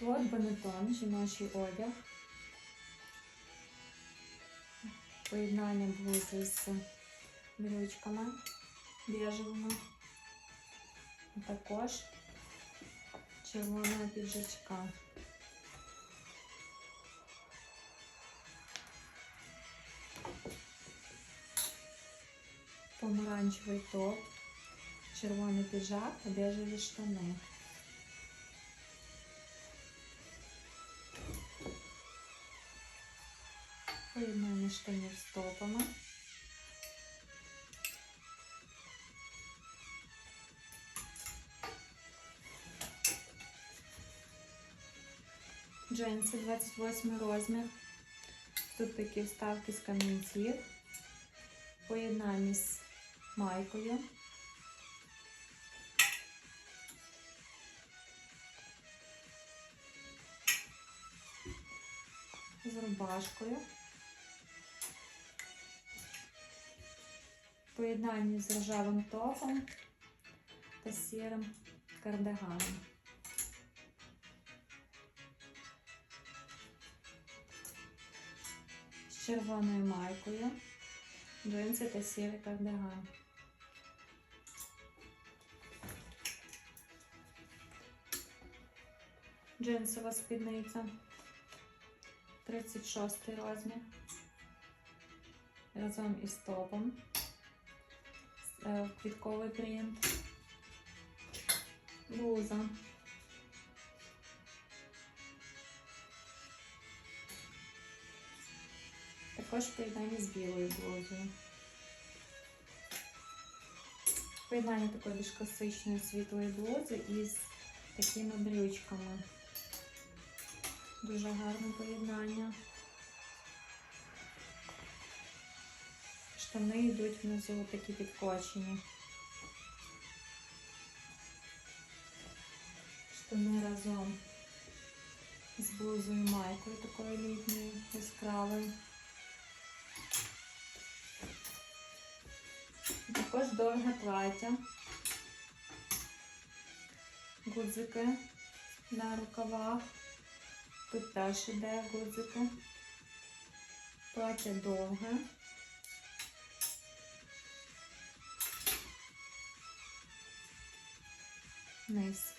От бенетон, жіночий одяг. Поєднання блузи з брючками біжевими. Також червона піджачка. Помаранчевий топ, червоний піджак та біжеві штани. Поєднання штанів з топами. Джинси 28 розмір. Тут такі вставки з камінців. Поєднання з майкою. З рубашкою. Поєднання з рожевим топом та сірим кардиганом. З червоною майкою, джинси та сірий кардиган. Джинсова спідниця 36 розмір. Разом із топом. Е, Квітковий принт. Блуза. Також поєднання з білою блузою. Поєднання такої більш класичної світлої блузи із такими брючками. Дуже гарне поєднання. Штани йдуть внизу такі підкочені. Штани разом з блузою майкою такою літньою, яскравою. Також довге плаття. Гудзики на рукавах. Тут теж іде гудзики. Плаття довге. Nice.